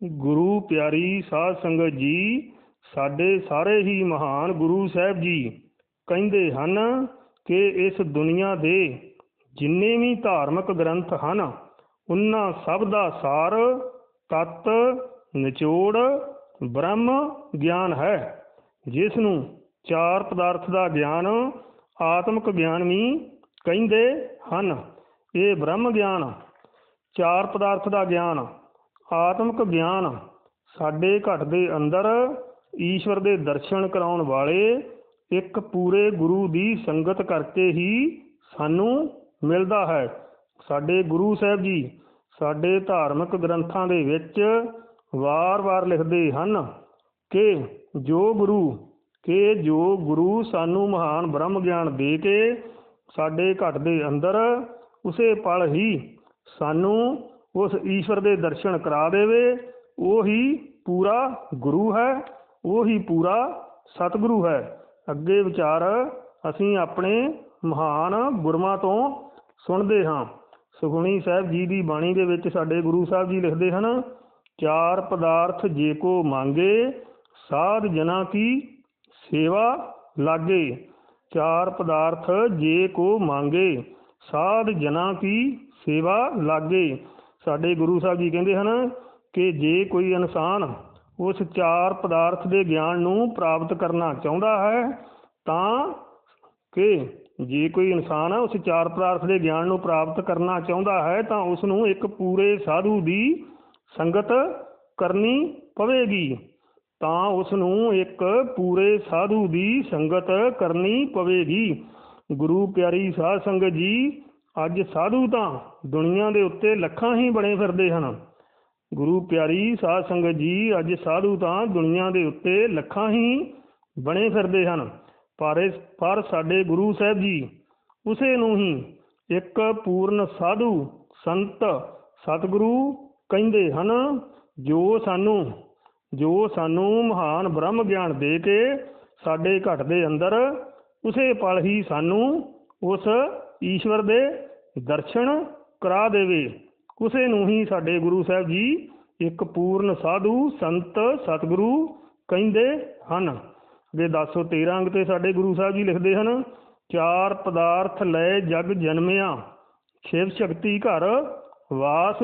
ਗੁਰੂ ਪਿਆਰੀ ਸਾਧ ਸੰਗਤ ਜੀ, ਸਾਡੇ ਸਾਰੇ ਹੀ ਮਹਾਨ ਗੁਰੂ ਸਾਹਿਬ ਜੀ ਕਹਿੰਦੇ ਹਨ ਕਿ ਇਸ ਦੁਨੀਆ ਦੇ ਜਿੰਨੇ ਵੀ ਧਾਰਮਿਕ ਗ੍ਰੰਥ ਹਨ, ਉਹਨਾਂ ਸਭ ਦਾ ਸਾਰ, ਤਤ, ਨਿਚੋੜ, ਬ੍ਰਹਮ ਗਿਆਨ ਹੈ ਜਿਸ ਨੂੰ ਚਾਰ ਪਦਾਰਥ ਦਾ ਗਿਆਨ ਆਤਮਿਕ ਗਿਆਨ ਵੀ ਕਹਿੰਦੇ ਹਨ। ਇਹ ਬ੍ਰਹਮ ਗਿਆਨ, ਚਾਰ ਪਦਾਰਥ ਦਾ ਗਿਆਨ ਆਤਮਿਕ ਗਿਆਨ ਸਾਡੇ ਘਟ ਦੇ ਅੰਦਰ ਈਸ਼ਵਰ ਦੇ ਦਰਸ਼ਨ ਕਰਾਉਣ ਵਾਲੇ ਇੱਕ ਪੂਰੇ ਗੁਰੂ ਦੀ ਸੰਗਤ ਕਰਕੇ ਹੀ ਸਾਨੂੰ ਮਿਲਦਾ ਹੈ। ਸਾਡੇ ਗੁਰੂ ਸਾਹਿਬ ਜੀ ਸਾਡੇ ਧਾਰਮਿਕ ਗ੍ਰੰਥਾਂ ਦੇ ਵਿੱਚ ਵਾਰ-ਵਾਰ ਲਿਖਦੇ ਹਨ ਕਿ ਜੋ ਗੁਰੂ, ਕਿ ਜੋ ਗੁਰੂ ਸਾਨੂੰ ਮਹਾਨ ਬ੍ਰਹਮ ਗਿਆਨ ਦੇ ਕੇ ਸਾਡੇ ਘਟ ਦੇ ਅੰਦਰ ਉਸੇ ਪਲ ਹੀ ਸਾਨੂੰ ਉਸ ਈਸ਼ਵਰ ਦੇ ਦਰਸ਼ਨ ਕਰਾ ਦੇਵੇ, ਉਹ ਹੀ ਪੂਰਾ ਗੁਰੂ ਹੈ, ਉਹ ਹੀ ਪੂਰਾ ਸਤਿਗੁਰੂ ਹੈ। ਅੱਗੇ ਵਿਚਾਰ ਅਸੀਂ ਆਪਣੇ ਮਹਾਨ ਗੁਰਮਾਂ ਤੋਂ ਸੁਣਦੇ ਹਾਂ। ਸੁਖਮਣੀ ਸਾਹਿਬ ਜੀ ਦੀ ਬਾਣੀ ਦੇ ਵਿੱਚ ਸਾਡੇ ਗੁਰੂ ਸਾਹਿਬ ਜੀ ਲਿਖਦੇ ਹਨ, ਚਾਰ ਪਦਾਰਥ ਜੇ ਕੋ ਮੰਗੇ, ਸਾਧ ਜਨਾ ਕੀ ਸੇਵਾ ਲਾਗੇ। ਚਾਰ ਪਦਾਰਥ ਜੇ ਕੋ ਮੰਗੇ, ਸਾਧ ਜਨਾ ਕੀ ਸੇਵਾ ਲਾਗੇ। ਸਾਡੇ ਗੁਰੂ ਸਾਹਿਬ ਜੀ ਕਹਿੰਦੇ ਹਨ ਕਿ ਜੇ ਕੋਈ ਇਨਸਾਨ ਉਸ ਚਾਰ ਪਦਾਰਥ ਦੇ ਗਿਆਨ ਨੂੰ ਪ੍ਰਾਪਤ ਕਰਨਾ ਚਾਹੁੰਦਾ ਹੈ, ਤਾਂ ਕਿ ਜੇ ਕੋਈ ਇਨਸਾਨ ਉਸ ਚਾਰ ਪਦਾਰਥ ਦੇ ਗਿਆਨ ਨੂੰ ਪ੍ਰਾਪਤ ਕਰਨਾ ਚਾਹੁੰਦਾ ਹੈ, ਤਾਂ ਉਸ ਨੂੰ ਇੱਕ ਪੂਰੇ ਸਾਧੂ ਦੀ ਸੰਗਤ ਕਰਨੀ ਪਵੇਗੀ। ਤਾਂ ਉਸ ਨੂੰ ਇੱਕ ਪੂਰੇ ਸਾਧੂ ਦੀ ਸੰਗਤ ਕਰਨੀ ਪਵੇਗੀ। ਗੁਰੂ ਪਿਆਰੀ ਸਾਧ ਸੰਗਤ ਜੀ ਅੱਜ ਸਾਧੂ ਤਾਂ ਦੁਨੀਆ ਦੇ ਉੱਤੇ ਲੱਖਾਂ ਹੀ ਬਣੇ ਫਿਰਦੇ ਹਨ। ਗੁਰੂ ਪਿਆਰੀ ਸਾਧ ਸੰਗਤ ਜੀ, ਅੱਜ ਸਾਧੂ ਤਾਂ ਦੁਨੀਆ ਦੇ ਉੱਤੇ ਲੱਖਾਂ ਹੀ ਬਣੇ ਫਿਰਦੇ ਹਨ। ਪਰ ਇਸ, ਪਰ ਸਾਡੇ ਗੁਰੂ ਸਾਹਿਬ ਜੀ, ਉਸੇ ਨੂੰ ਹੀ ਇੱਕ ਪੂਰਨ ਸਾਧੂ ਸੰਤ ਸਤਿਗੁਰੂ ਕਹਿੰਦੇ ਹਨ, ਜੋ ਸਾਨੂੰ ਜੋ ਸਾਨੂੰ ਮਹਾਨ ਬ੍ਰਹਮ ਗਿਆਨ ਦੇ ਕੇ ਸਾਡੇ ਘਟ ਦੇ ਅੰਦਰ ਉਸੇ ਪਲ ਹੀ ਸਾਨੂੰ ਉਸ ਈਸ਼ਵਰ ਦੇ ਦਰਸ਼ਨ ਕਰਾ ਦੇਵੇ। ਉਸੇ ਨੂੰ ਹੀ ਸਾਡੇ ਗੁਰੂ ਸਾਹਿਬ ਜੀ ਇੱਕ ਪੂਰਨ ਸਾਧੂ ਸੰਤ ਸਤਿਗੁਰੂ ਕਹਿੰਦੇ ਹਨ। ਦੇ 1013 ਅੰਗ ਤੇ ਸਾਡੇ ਗੁਰੂ ਸਾਹਿਬ ਜੀ ਲਿਖਦੇ ਹਨ, ਚਾਰ ਪਦਾਰਥ ਲੈ ਜਗ ਜਨਮਿਆ, ਸ਼ਿਵ ਸ਼ਕਤੀ ਘਰ ਵਾਸ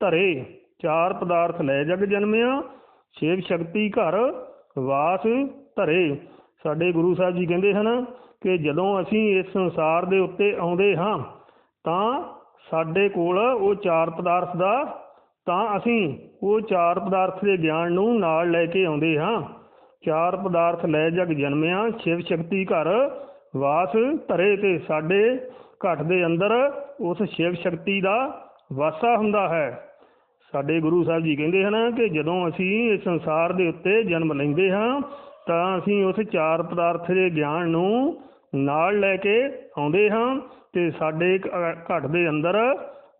ਧਰੇ। ਚਾਰ ਪਦਾਰਥ ਲੈ ਜਗ ਜਨਮਿਆ, ਸ਼ਿਵ ਸ਼ਕਤੀ ਘਰ ਵਾਸ ਧਰੇ। ਸਾਡੇ ਗੁਰੂ ਸਾਹਿਬ ਜੀ ਕਹਿੰਦੇ ਹਨ ਕਿ ਜਦੋਂ ਅਸੀਂ ਇਸ ਸੰਸਾਰ ਦੇ ਉੱਤੇ ਆਉਂਦੇ ਹਾਂ, ਤਾਂ ਸਾਡੇ ਕੋਲ ਉਹ ਚਾਰ ਪਦਾਰਥ ਦਾ, ਤਾਂ ਅਸੀਂ ਉਹ ਚਾਰ ਪਦਾਰਥ ਦੇ ਗਿਆਨ ਨੂੰ ਨਾਲ ਲੈ ਕੇ ਆਉਂਦੇ ਹਾਂ। ਚਾਰ ਪਦਾਰਥ ਲੈ ਜਗ ਜਨਮਿਆ, ਸ਼ਿਵ ਸ਼ਕਤੀ ਘਰ ਵਾਸ ਧਰੇ ਤੇ ਸਾਡੇ ਘਟ ਦੇ ਅੰਦਰ ਉਸ ਸ਼ਿਵ ਸ਼ਕਤੀ ਦਾ ਵਾਸਾ ਹੁੰਦਾ ਹੈ। ਸਾਡੇ ਗੁਰੂ ਸਾਹਿਬ ਜੀ ਕਹਿੰਦੇ ਹਨ ਕਿ ਜਦੋਂ ਅਸੀਂ ਇਸ ਸੰਸਾਰ ਦੇ ਉੱਤੇ ਜਨਮ ਲੈਂਦੇ ਹਾਂ, ਤਾਂ ਅਸੀਂ ਉਸ ਚਾਰ ਪਦਾਰਥ ਦੇ ਗਿਆਨ ਨੂੰ ਨਾਲ ਲੈ ਕੇ ਆਉਂਦੇ ਹਾਂ ਤੇ ਸਾਡੇ ਘਟ ਦੇ ਅੰਦਰ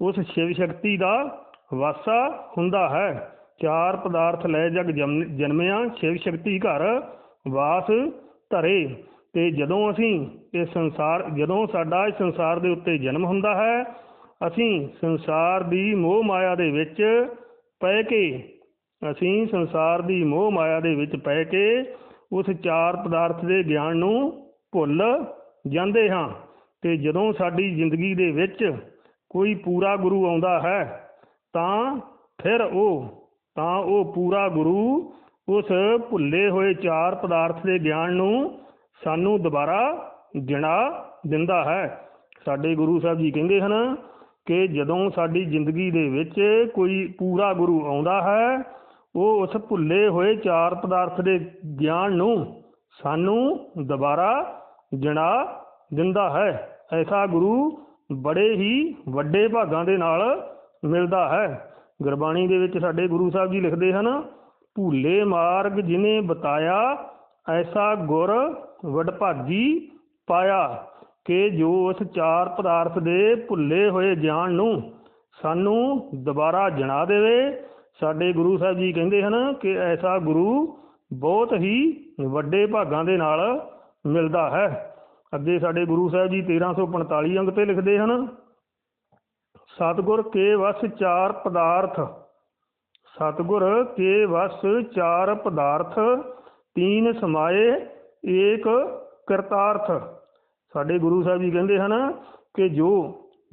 ਉਸ ਸ਼ਿਵ ਸ਼ਕਤੀ ਦਾ ਵਾਸਾ ਹੁੰਦਾ ਹੈ। ਚਾਰ ਪਦਾਰਥ ਲੈ ਜਗ ਜਨਮਿਆ ਸ਼ਿਵ ਸ਼ਕਤੀ ਘਰ ਵਾਸ ਧਰੇ ਤੇ ਜਦੋਂ ਅਸੀਂ ਇਹ ਸੰਸਾਰ, ਜਦੋਂ ਸਾਡਾ ਇਸ ਸੰਸਾਰ ਦੇ ਉੱਤੇ ਜਨਮ ਹੁੰਦਾ ਹੈ, ਅਸੀਂ ਸੰਸਾਰ ਦੀ ਮੋਹ ਮਾਇਆ ਦੇ ਵਿੱਚ ਪੈ ਕੇ, ਅਸੀਂ ਸੰਸਾਰ ਦੀ ਮੋਹ ਮਾਇਆ ਦੇ ਵਿੱਚ ਪੈ ਕੇ ਉਸ ਚਾਰ ਪਦਾਰਥ ਦੇ ਗਿਆਨ ਨੂੰ ਭੁੱਲ ਜਾਂਦੇ ਹਾਂ ਤੇ ਜਦੋਂ ਸਾਡੀ ਜ਼ਿੰਦਗੀ ਦੇ ਵਿੱਚ ਕੋਈ ਪੂਰਾ ਗੁਰੂ ਆਉਂਦਾ ਹੈ, ਤਾਂ ਫਿਰ ਉਹ, ਤਾਂ ਉਹ ਪੂਰਾ ਗੁਰੂ ਉਸ ਭੁੱਲੇ ਹੋਏ ਚਾਰ ਪਦਾਰਥ ਦੇ ਗਿਆਨ ਨੂੰ ਸਾਨੂੰ ਦੁਬਾਰਾ ਗਿਣਾ ਦਿੰਦਾ ਹੈ। ਸਾਡੇ ਗੁਰੂ ਸਾਹਿਬ ਜੀ ਕਹਿੰਦੇ ਹਨ ਕਿ ਜਦੋਂ ਸਾਡੀ ਜ਼ਿੰਦਗੀ ਦੇ ਵਿੱਚ ਕੋਈ ਪੂਰਾ ਗੁਰੂ ਆਉਂਦਾ ਹੈ, ਉਹ ਉਸ ਭੁੱਲੇ ਹੋਏ ਚਾਰ ਪਦਾਰਥ ਦੇ ਗਿਆਨ ਨੂੰ ਸਾਨੂੰ ਦੁਬਾਰਾ ਗਿਣਾ ਦਿੰਦਾ ਹੈ। ਐਸਾ ਗੁਰੂ ਬੜੇ ਹੀ ਵੱਡੇ ਭਾਗਾਂ ਦੇ ਨਾਲ ਮਿਲਦਾ ਹੈ। ਗੁਰਬਾਣੀ ਦੇ ਵਿੱਚ ਸਾਡੇ ਗੁਰੂ ਸਾਹਿਬ ਜੀ ਲਿਖਦੇ ਹਨ, ਭੂਲੇ ਮਾਰਗ ਜਿਨੇ ਬਤਾਇਆ, ਐਸਾ ਗੁਰ ਵਡਭਾਗੀ ਪਾਇਆ, ਕਿ ਜੋ ਉਸ ਚਾਰ ਪਦਾਰਥ ਦੇ ਭੁੱਲੇ ਹੋਏ ਗਿਆਨ ਨੂੰ ਸਾਨੂੰ ਦੁਬਾਰਾ ਜਣਾ ਦੇਵੇ। ਸਾਡੇ ਗੁਰੂ ਸਾਹਿਬ ਜੀ ਕਹਿੰਦੇ ਹਨ ਕਿ ਐਸਾ ਗੁਰੂ ਬਹੁਤ ਹੀ ਵੱਡੇ ਭਾਗਾਂ ਦੇ ਨਾਲ ਮਿਲਦਾ ਹੈ। ਅੱਗੇ ਸਾਡੇ ਗੁਰੂ ਸਾਹਿਬ ਜੀ 1345 ਅੰਗ ਤੇ ਲਿਖਦੇ ਹਨ, ਸਤਗੁਰ ਕੇ ਵਸ ਚਾਰ ਪਦਾਰਥ, ਸਤਗੁਰ ਕੇ ਵਸ ਚਾਰ ਪਦਾਰਥ, ਤੀਨ ਸਮਾਏ ਏਕ ਕਰਤਾਰਥ। ਸਾਡੇ ਗੁਰੂ ਸਾਹਿਬ ਜੀ ਕਹਿੰਦੇ ਹਨ ਕਿ ਜੋ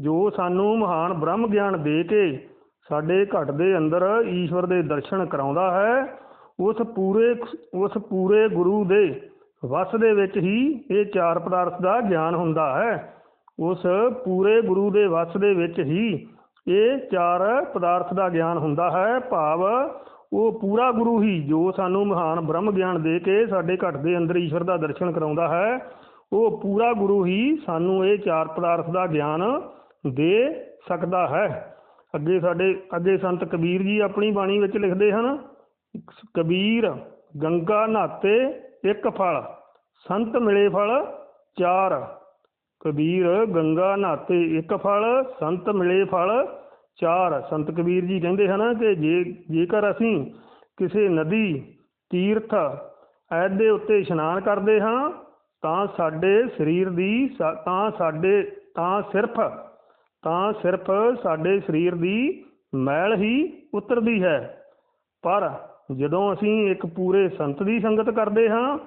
ਜੋ ਸਾਨੂੰ ਮਹਾਨ ਬ੍ਰਹਮ ਗਿਆਨ ਦੇ ਕੇ ਸਾਡੇ ਘਟ ਦੇ ਅੰਦਰ ਈਸ਼ਵਰ ਦੇ ਦਰਸ਼ਨ ਕਰਾਉਂਦਾ ਹੈ, ਉਸ ਪੂਰੇ ਉਸ ਪੂਰੇ ਗੁਰੂ ਦੇ ਵਸ ਦੇ ਵਿੱਚ ਹੀ ਇਹ ਚਾਰ ਪਦਾਰਥ ਦਾ ਗਿਆਨ ਹੁੰਦਾ ਹੈ। ਉਸ ਪੂਰੇ ਗੁਰੂ ਦੇ ਵਸ ਦੇ ਵਿੱਚ ਹੀ ਇਹ ਚਾਰ ਪਦਾਰਥ ਦਾ ਗਿਆਨ ਹੁੰਦਾ ਹੈ। ਭਾਵ ਉਹ ਪੂਰਾ ਗੁਰੂ ਹੀ, ਜੋ ਸਾਨੂੰ ਮਹਾਨ ਬ੍ਰਹਮ ਗਿਆਨ ਦੇ ਕੇ ਸਾਡੇ ਘਟ ਦੇ ਅੰਦਰ ਈਸ਼ਵਰ ਦਾ ਦਰਸ਼ਨ ਕਰਾਉਂਦਾ ਹੈ, ਉਹ ਪੂਰਾ ਗੁਰੂ ਹੀ ਸਾਨੂੰ ਇਹ ਚਾਰ ਪਦਾਰਥ ਦਾ ਗਿਆਨ ਦੇ ਸਕਦਾ ਹੈ। ਅੱਗੇ ਸਾਡੇ, ਅੱਗੇ ਸੰਤ ਕਬੀਰ ਜੀ ਆਪਣੀ ਬਾਣੀ ਵਿੱਚ ਲਿਖਦੇ ਹਨ, ਕਬੀਰ, ਗੰਗਾ ਨਾਤੇ ਇੱਕ ਫਲ, ਸੰਤ ਮਿਲੇ ਫਲ ਚਾਰ। ਕਬੀਰ ਗੰਗਾ ਨਾਤੇ ਇੱਕ ਫਲ, ਸੰਤ ਮਿਲੇ ਫਲ ਚਾਰ। ਸੰਤ ਕਬੀਰ ਜੀ ਕਹਿੰਦੇ ਹਨ ਕਿ ਜੇ, ਜੇਕਰ ਅਸੀਂ ਕਿਸੇ ਨਦੀ, ਤੀਰਥ ਐਦ ਦੇ ਉੱਤੇ ਇਸ਼ਨਾਨ ਕਰਦੇ ਹਾਂ, ਤਾਂ ਸਾਡੇ ਸਰੀਰ ਦੀ ਤਾਂ ਸਾਡੇ, ਤਾਂ ਸਿਰਫ ਤਾਂ ਸਿਰਫ ਸਾਡੇ ਸਰੀਰ ਦੀ ਮੈਲ ਹੀ ਉਤਰਦੀ ਹੈ। ਪਰ ਜਦੋਂ ਅਸੀਂ ਇੱਕ ਪੂਰੇ ਸੰਤ ਦੀ ਸੰਗਤ ਕਰਦੇ ਹਾਂ,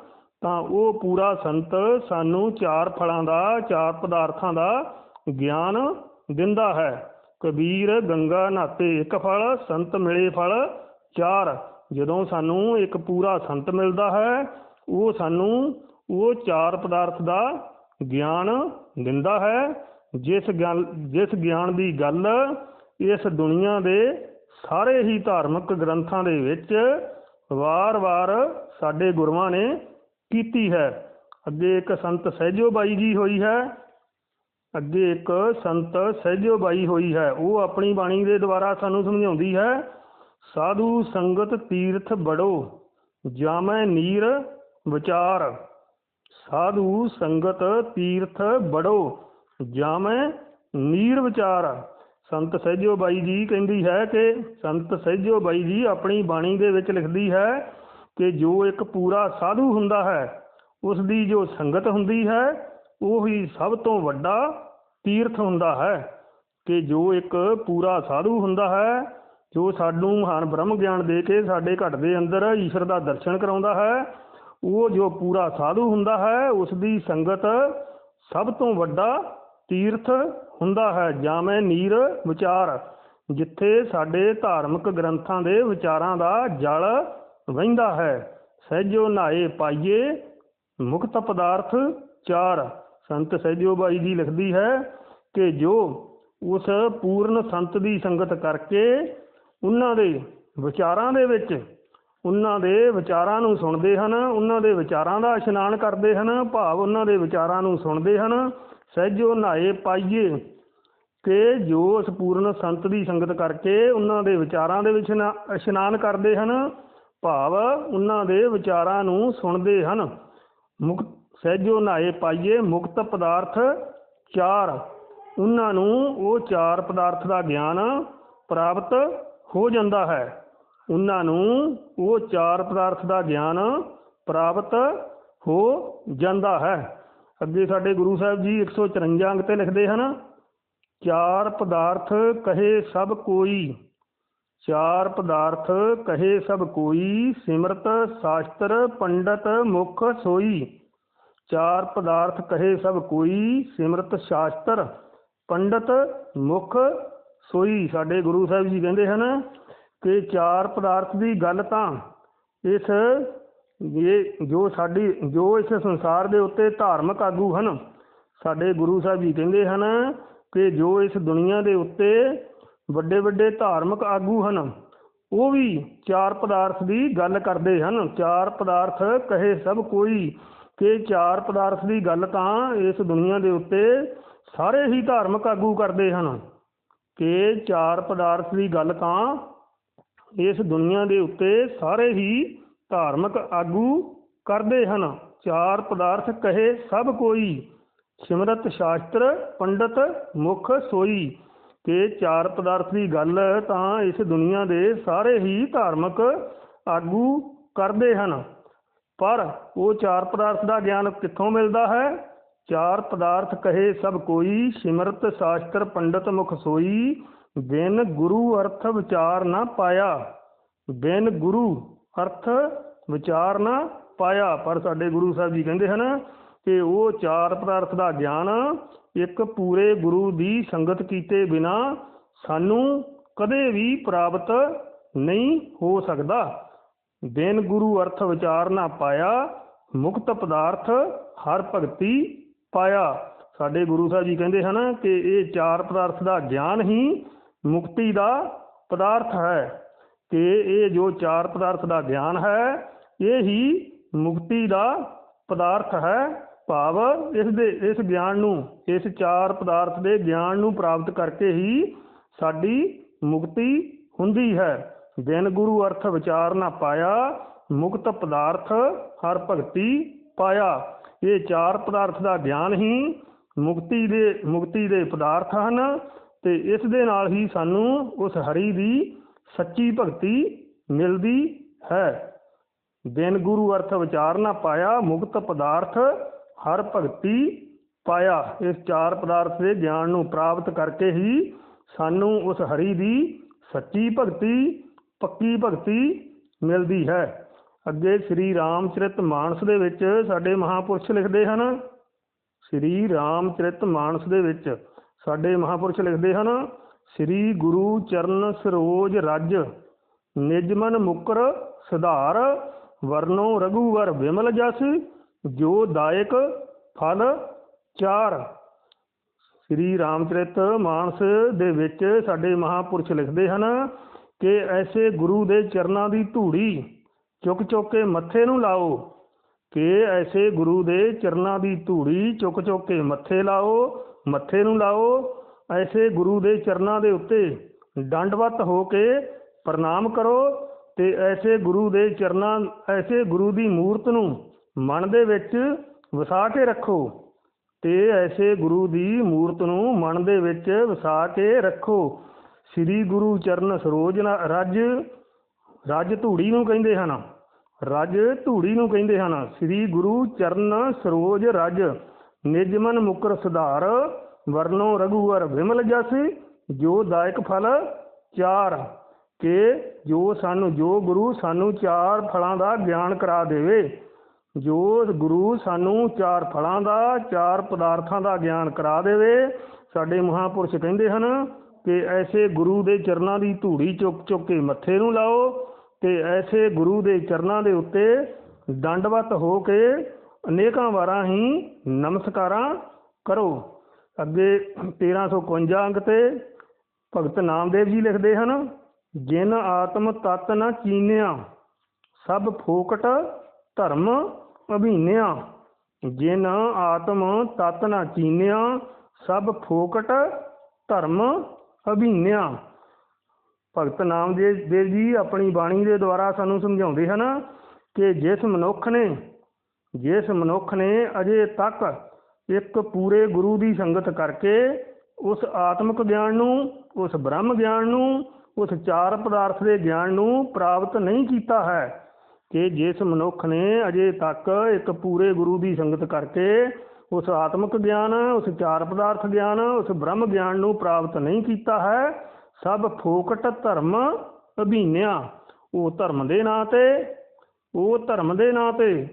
ਤਾਂ ਉਹ ਪੂਰਾ ਸੰਤ ਸਾਨੂੰ ਚਾਰ ਫਲਾਂ ਦਾ, ਚਾਰ ਪਦਾਰਥਾਂ ਦਾ ਗਿਆਨ ਦਿੰਦਾ ਹੈ। ਕਬੀਰ, ਗੰਗਾ, ਨਾਤੇ ਇੱਕ ਫਲ, ਸੰਤ ਮਿਲੇ ਫਲ ਚਾਰ। ਜਦੋਂ ਸਾਨੂੰ ਇੱਕ ਪੂਰਾ ਸੰਤ ਮਿਲਦਾ ਹੈ, ਉਹ ਸਾਨੂੰ ਉਹ ਚਾਰ ਪਦਾਰਥ ਦਾ ਗਿਆਨ ਦਿੰਦਾ ਹੈ। ਜਿਸ ਗੱਲ ਜਿਸ ਗਿਆਨ ਦੀ ਗੱਲ ਇਸ ਦੁਨੀਆ ਦੇ ਸਾਰੇ ਹੀ ਧਾਰਮਿਕ ਗ੍ਰੰਥਾਂ ਦੇ ਵਿੱਚ ਵਾਰ-ਵਾਰ ਸਾਡੇ ਗੁਰੂਆਂ ਨੇ ਕੀਤੀ ਹੈ। ਅੱਗੇ ਇੱਕ ਸੰਤ ਸਹਿਜੋ ਬਾਈ ਜੀ ਹੋਈ ਹੈ, ਅੱਗੇ ਇੱਕ ਸੰਤ ਸਹਿਜੋ ਬਾਈ ਹੋਈ ਹੈ। ਉਹ ਆਪਣੀ ਬਾਣੀ ਦੇ ਦੁਆਰਾ ਸਾਨੂੰ ਸਮਝਾਉਂਦੀ ਹੈ, ਸਾਧੂ ਸੰਗਤ ਤੀਰਥ ਬੜੋ, ਜਾਮੈ ਨੀਰ ਵਿਚਾਰ। ਸਾਧੂ ਸੰਗਤ ਤੀਰਥ ਬੜੋ, ਜਾਮੈ ਨੀਰ ਵਿਚਾਰ। ਸੰਤ ਸਹਿਜੋ ਬਾਈ ਜੀ ਕਹਿੰਦੀ ਹੈ ਕਿ ਸੰਤ ਸਹਿਜੋ ਬਾਈ ਜੀ ਆਪਣੀ ਬਾਣੀ ਦੇ ਵਿੱਚ ਲਿਖਦੀ ਹੈ ਕਿ ਜੋ ਇੱਕ ਪੂਰਾ ਸਾਧੂ ਹੁੰਦਾ ਹੈ, ਉਸ ਦੀ ਜੋ ਸੰਗਤ ਹੁੰਦੀ ਹੈ, ਉਹ ਹੀ ਸਭ ਤੋਂ ਵੱਡਾ ਤੀਰਥ ਹੁੰਦਾ ਹੈ। ਕਿ ਜੋ ਇੱਕ ਪੂਰਾ ਸਾਧੂ ਹੁੰਦਾ ਹੈ, ਜੋ ਸਾਨੂੰ ਮਹਾਨ ਬ੍ਰਹਮ ਗਿਆਨ ਦੇ ਕੇ ਸਾਡੇ ਘਟ ਦੇ ਅੰਦਰ ਈਸ਼ਵਰ ਦਾ ਦਰਸ਼ਨ ਕਰਾਉਂਦਾ ਹੈ, ਉਹ ਜੋ ਪੂਰਾ ਸਾਧੂ ਹੁੰਦਾ ਹੈ, ਉਸ ਦੀ ਸੰਗਤ ਸਭ ਤੋਂ ਵੱਡਾ ਤੀਰਥ ਹੁੰਦਾ ਹੈ। ਜਾਮੈ ਨੀਰ ਵਿਚਾਰ, ਜਿੱਥੇ ਸਾਡੇ ਧਾਰਮਿਕ ਗ੍ਰੰਥਾਂ ਦੇ ਵਿਚਾਰਾਂ ਦਾ ਜਲ ਵਹਿੰਦਾ ਹੈ। ਸਹਿਜੋ ਨਾਏ ਪਾਈਏ ਮੁਕਤ ਪਦਾਰਥ ਚਾਰ। ਸੰਤ ਸਹਿਜੋ ਬਾਈ ਜੀ ਲਿਖਦੀ ਹੈ ਕਿ ਜੋ ਉਸ ਪੂਰਨ ਸੰਤ ਦੀ ਸੰਗਤ ਕਰਕੇ ਉਹਨਾਂ ਦੇ ਵਿਚਾਰਾਂ ਦੇ ਵਿੱਚ, ਉਹਨਾਂ ਦੇ ਵਿਚਾਰਾਂ ਨੂੰ ਸੁਣਦੇ ਹਨ, ਉਹਨਾਂ ਦੇ ਵਿਚਾਰਾਂ ਦਾ ਇਸ਼ਨਾਨ ਕਰਦੇ ਹਨ, ਭਾਵ ਉਹਨਾਂ ਦੇ ਵਿਚਾਰਾਂ ਨੂੰ ਸੁਣਦੇ ਹਨ। ਸਹਿਜੋ ਨਾਏ ਪਾਈਏ ਕਿ ਜੋ ਉਸ ਪੂਰਨ ਸੰਤ ਦੀ ਸੰਗਤ ਕਰਕੇ ਉਹਨਾਂ ਦੇ ਵਿਚਾਰਾਂ ਦੇ ਵਿੱਚ ਇਸ਼ਨਾਨ ਕਰਦੇ ਹਨ, ਭਾਵ ਉਹਨਾਂ ਦੇ ਵਿਚਾਰਾਂ ਨੂੰ ਸੁਣਦੇ ਹਨ। ਮੁਕਤ, ਸਹਿਜੋ ਨਾਏ ਪਾਈਏ ਮੁਕਤ ਪਦਾਰਥ ਚਾਰ। ਉਹਨਾਂ ਨੂੰ ਉਹ ਚਾਰ ਪਦਾਰਥ ਦਾ ਗਿਆਨ ਪ੍ਰਾਪਤ ਹੋ ਜਾਂਦਾ ਹੈ। ਉਹਨਾਂ ਨੂੰ ਉਹ ਚਾਰ ਪਦਾਰਥ ਦਾ ਗਿਆਨ ਪ੍ਰਾਪਤ ਹੋ ਜਾਂਦਾ ਹੈ। ਅੱਗੇ ਸਾਡੇ ਗੁਰੂ ਸਾਹਿਬ ਜੀ 154 ਅੰਗ ਤੇ ਲਿਖਦੇ ਹਨ ਚਾਰ ਪਦਾਰਥ ਕਹੇ ਸਭ ਕੋਈ। ਚਾਰ ਪਦਾਰਥ ਕਹੇ ਸਭ ਕੋਈ, ਸਿਮਰਤ, ਸ਼ਾਸਤਰ, ਪੰਡਤ, ਮੁਖ, ਸੋਈ। ਚਾਰ ਪਦਾਰਥ ਕਹੇ ਸਭ ਕੋਈ, ਸਿਮਰਤ, ਸ਼ਾਸਤਰ, ਪੰਡਤ, ਮੁਖ, ਸੋਈ। ਸਾਡੇ ਗੁਰੂ ਸਾਹਿਬ ਜੀ ਕਹਿੰਦੇ ਹਨ ਕਿ ਚਾਰ ਪਦਾਰਥ ਦੀ ਗੱਲ ਤਾਂ ਇਸ ਇਹ ਜੋ ਸਾਡੀ, ਜੋ ਇਸ ਸੰਸਾਰ ਦੇ ਉੱਤੇ ਧਾਰਮਿਕ ਆਗੂ ਹਨ, ਸਾਡੇ ਗੁਰੂ ਸਾਹਿਬ ਜੀ ਕਹਿੰਦੇ ਹਨ ਕਿ ਜੋ ਇਸ ਦੁਨੀਆ ਦੇ ਉੱਤੇ ਵੱਡੇ ਵੱਡੇ ਧਾਰਮਿਕ ਆਗੂ ਹਨ, ਉਹ ਵੀ ਚਾਰ ਪਦਾਰਥ ਦੀ ਗੱਲ ਕਰਦੇ ਹਨ। ਚਾਰ ਪਦਾਰਥ ਕਹੇ ਸਭ ਕੋਈ ਕਿ ਚਾਰ ਪਦਾਰਥ ਦੀ ਗੱਲ ਤਾਂ ਇਸ ਦੁਨੀਆ ਦੇ ਉੱਤੇ ਸਾਰੇ ਹੀ ਧਾਰਮਿਕ ਆਗੂ ਕਰਦੇ ਹਨ। ਕਿ ਚਾਰ ਪਦਾਰਥ ਦੀ ਗੱਲ ਤਾਂ ਇਸ ਦੁਨੀਆ ਦੇ ਉੱਤੇ ਸਾਰੇ ਹੀ ਧਾਰਮਿਕ ਆਗੂ ਕਰਦੇ ਹਨ। ਚਾਰ ਪਦਾਰਥ ਕਹੇ ਸਭ ਕੋਈ ਸਿਮਰਤ ਸ਼ਾਸਤਰ, ਪੰਡਤ, ਮੁਖ, ਸੋਈ ਤੇ ਚਾਰ ਪਦਾਰਥ ਦੀ ਗੱਲ ਤਾਂ ਇਸ ਦੁਨੀਆ ਦੇ ਸਾਰੇ ਹੀ ਧਾਰਮਿਕ ਆਗੂ ਕਰਦੇ ਹਨ। ਪਰ ਉਹ ਚਾਰ ਪਦਾਰਥ ਦਾ ਗਿਆਨ ਕਿੱਥੋਂ ਮਿਲਦਾ ਹੈ? ਚਾਰ ਪਦਾਰਥ ਕਹੇ ਸਭ ਕੋਈ, ਸਿਮਰਤ ਸ਼ਾਸਤਰ, ਪੰਡਤ, ਮੁਖ, ਸੋਈ, ਬਿਨ ਗੁਰੂ ਅਰਥ ਵਿਚਾਰ ਨਾ ਪਾਇਆ। ਬਿਨ ਗੁਰੂ ਅਰਥ ਵਿਚਾਰ ਨਾ ਪਾਇਆ। ਪਰ ਸਾਡੇ ਗੁਰੂ ਸਾਹਿਬ ਜੀ ਕਹਿੰਦੇ ਹਨ ਕਿ ਉਹ ਚਾਰ ਪਦਾਰਥ ਦਾ ਗਿਆਨ ਇੱਕ ਪੂਰੇ ਗੁਰੂ ਦੀ ਸੰਗਤ ਕੀਤੇ ਬਿਨਾ ਸਾਨੂੰ ਕਦੇ ਵੀ ਪ੍ਰਾਪਤ ਨਹੀਂ ਹੋ ਸਕਦਾ। ਬਿਨ ਗੁਰੂ ਅਰਥ ਵਿਚਾਰ ਨਾ ਪਾਇਆ, ਮੁਕਤ ਪਦਾਰਥ ਹਰ ਭਗਤੀ ਪਾਇਆ। ਸਾਡੇ ਗੁਰੂ ਸਾਹਿਬ ਜੀ ਕਹਿੰਦੇ ਹਨ ਕਿ ਇਹ ਚਾਰ ਪਦਾਰਥ ਦਾ ਗਿਆਨ ਹੀ ਮੁਕਤੀ ਦਾ ਪਦਾਰਥ ਹੈ। ਕਿ ਇਹ ਜੋ ਚਾਰ ਪਦਾਰਥ ਦਾ ਗਿਆਨ ਹੈ, ਇਹ ਹੀ ਮੁਕਤੀ ਦਾ ਪਦਾਰਥ ਹੈ। ਭਾਵ ਇਸ ਦੇ, ਇਸ ਗਿਆਨ ਨੂੰ, ਇਸ ਚਾਰ ਪਦਾਰਥ ਦੇ ਗਿਆਨ ਨੂੰ ਪ੍ਰਾਪਤ ਕਰਕੇ ਹੀ ਸਾਡੀ ਮੁਕਤੀ ਹੁੰਦੀ ਹੈ। ਬਿਨ ਗੁਰੂ ਅਰਥ ਵਿਚਾਰ ਨਾ ਪਾਇਆ, ਮੁਕਤ ਪਦਾਰਥ ਹਰ ਭਗਤੀ ਪਾਇਆ। ਇਹ ਚਾਰ ਪਦਾਰਥ ਦਾ ਗਿਆਨ ਹੀ ਮੁਕਤੀ ਦੇ ਮੁਕਤੀ ਦੇ ਪਦਾਰਥ ਹਨ ਤੇ ਇਸ ਦੇ ਨਾਲ ਹੀ ਸਾਨੂੰ ਉਸ ਹਰੀ ਦੀ ਸੱਚੀ ਭਗਤੀ ਮਿਲਦੀ ਹੈ। ਦਿਨ ਗੁਰੂ ਅਰਥ ਵਿਚਾਰ ਨਾ ਪਾਇਆ, ਮੁਕਤ ਪਦਾਰਥ ਹਰ ਭਗਤੀ ਪਾਇਆ। ਇਸ ਚਾਰ ਪਦਾਰਥ ਦੇ ਗਿਆਨ ਨੂੰ ਪ੍ਰਾਪਤ ਕਰਕੇ ਹੀ ਸਾਨੂੰ ਉਸ ਹਰੀ ਦੀ ਸੱਚੀ ਭਗਤੀ, ਪੱਕੀ ਭਗਤੀ ਮਿਲਦੀ ਹੈ। ਅੱਗੇ ਸ੍ਰੀ ਰਾਮਚਰਿਤ ਮਾਨਸ ਦੇ ਵਿੱਚ ਸਾਡੇ ਮਹਾਪੁਰਸ਼ ਲਿਖਦੇ ਹਨ। ਸ੍ਰੀ ਰਾਮਚਰਿਤ ਮਾਨਸ ਦੇ ਵਿੱਚ ਸਾਡੇ ਮਹਾਪੁਰਸ਼ ਲਿਖਦੇ ਹਨ, ਸ੍ਰੀ ਗੁਰੂ ਚਰਨ ਸਰੋਜ ਰਜ ਨਿਜਮਨ ਮੁਕਰ, ਸੁਧਾਰ, ਵਰਨੋ ਰਘੂਵਰ ਵਿਮਲ ਜਸ ਜੋ ਦਾਇਕ ਫਲ ਚਾਰ। ਸ੍ਰੀ ਰਾਮਚਰਿਤ ਮਾਨਸ ਦੇ ਵਿੱਚ ਸਾਡੇ ਮਹਾਪੁਰਸ਼ ਲਿਖਦੇ ਹਨ ਕਿ ਐਸੇ ਗੁਰੂ ਦੇ ਚਰਨਾਂ ਦੀ ਧੂੜੀ ਚੁੱਕ ਚੁੱਕ ਕੇ ਮੱਥੇ ਨੂੰ ਲਾਓ, ਕਿ ਐਸੇ ਗੁਰੂ ਦੇ ਚਰਨਾਂ ਦੀ ਧੂੜੀ ਚੁੱਕ ਚੁੱਕ ਕੇ ਮੱਥੇ ਲਾਓ, ਮੱਥੇ ਨੂੰ ਲਾਓ, ਐਸੇ ਗੁਰੂ ਦੇ ਚਰਨਾਂ ਦੇ ਉੱਤੇ ਦੰਡਵਤ ਹੋ ਕੇ ਪ੍ਰਣਾਮ ਕਰੋ ਤੇ ਐਸੇ ਗੁਰੂ ਦੇ ਚਰਨਾਂ, ਐਸੇ ਗੁਰੂ ਦੀ ਮੂਰਤ ਨੂੰ ਮਨ ਦੇ ਵਿੱਚ ਵਸਾ ਕੇ ਰੱਖੋ ਤੇ ਐਸੇ ਗੁਰੂ ਦੀ ਮੂਰਤ ਨੂੰ ਮਨ ਦੇ ਵਿੱਚ ਵਸਾ ਕੇ ਰੱਖੋ। ਸ੍ਰੀ ਗੁਰੂ ਚਰਨ ਸਰੋਜ ਨਾ- ਰਜ ਰਜ ਧੂੜੀ ਨੂੰ ਕਹਿੰਦੇ ਹਨ। ਰਜ ਧੂੜੀ ਨੂੰ ਕਹਿੰਦੇ ਹਨ। ਸ੍ਰੀ ਗੁਰੂ ਚਰਨ ਸਰੋਜ ਰਜ ਨਿਜਮਨ ਮੁਕਰ ਸੁਧਾਰ, ਵਰਨੋ ਰਘੂਵਰ ਵਿਮਲ ਜਸ, ਜੋ ਦਾਇਕ ਫਲ ਚਾਰ, ਕਿ ਜੋ ਸਾਨੂੰ, ਜੋ ਗੁਰੂ ਸਾਨੂੰ ਚਾਰ ਫਲਾਂ ਦਾ ਗਿਆਨ ਕਰਾ ਦੇਵੇ। ਜੋ ਗੁਰੂ ਸਾਨੂੰ ਚਾਰ ਫਲਾਂ ਦਾ, ਚਾਰ ਪਦਾਰਥਾਂ ਦਾ ਗਿਆਨ ਕਰਾ ਦੇਵੇ, ਸਾਡੇ ਮਹਾਪੁਰਸ਼ ਕਹਿੰਦੇ ਹਨ ਕਿ ਐਸੇ ਗੁਰੂ ਦੇ ਚਰਨਾਂ ਦੀ ਧੂੜੀ ਚੁੱਕ ਚੁੱਕ ਕੇ ਮੱਥੇ ਨੂੰ ਲਾਓ ਤੇ ਐਸੇ ਗੁਰੂ ਦੇ ਚਰਨਾਂ ਦੇ ਉੱਤੇ ਦੰਡਵਤ ਹੋ ਕੇ ਅਨੇਕਾਂ ਵਾਰਾਂ ਹੀ ਨਮਸਕਾਰਾਂ ਕਰੋ। ਅੱਗੇ 1351 ਅੰਕ ਤੇ ਭਗਤ ਨਾਮਦੇਵ ਜੀ ਲਿਖਦੇ ਹਨ, ਜਿਨ ਆਤਮ ਤਤ ਨਾ ਚੀਨਿਆ, ਸਭ ਫੋਕਟ ਧਰਮ ਅਭੀਨਿਆ ਜਿਨ ਆਤਮ ਤਤ ਨ ਚੀਨਿਆ, ਸਭ ਫੋਕਟ ਧਰਮ ਅਭੀਨਿਆ। ਭਗਤ ਨਾਮਦੇਵ ਦੇਵ ਜੀ ਆਪਣੀ ਬਾਣੀ ਦੇ ਦੁਆਰਾ ਸਾਨੂੰ ਸਮਝਾਉਂਦੇ ਹਨ ਕਿ ਜਿਸ ਮਨੁੱਖ ਨੇ, ਜਿਸ ਮਨੁੱਖ ਨੇ ਅਜੇ ਤੱਕ ਇੱਕ ਪੂਰੇ ਗੁਰੂ ਦੀ ਸੰਗਤ ਕਰਕੇ ਉਸ ਆਤਮਿਕ ਗਿਆਨ ਨੂੰ, ਉਸ ਬ੍ਰਹਮ ਗਿਆਨ ਨੂੰ, ਉਸ ਚਾਰ ਪਦਾਰਥ ਦੇ ਗਿਆਨ ਨੂੰ ਪ੍ਰਾਪਤ ਨਹੀਂ ਕੀਤਾ ਹੈ। ਕਿ ਜਿਸ ਮਨੁੱਖ ਨੇ ਅਜੇ ਤੱਕ ਇੱਕ ਪੂਰੇ ਗੁਰੂ ਦੀ ਸੰਗਤ ਕਰਕੇ ਉਸ ਆਤਮਿਕ ਗਿਆਨ, ਉਸ ਚਾਰ ਪਦਾਰਥ ਗਿਆਨ, ਉਸ ਬ੍ਰਹਮ ਗਿਆਨ ਨੂੰ ਪ੍ਰਾਪਤ ਨਹੀਂ ਕੀਤਾ ਹੈ, ਸਭ ਫੋਕਟ ਧਰਮ ਅਭੀਨਿਆ। ਉਹ ਧਰਮ ਦੇ ਨਾਂ ਤੇ, ਉਹ ਧਰਮ ਦੇ ਨਾਂ ਤੇ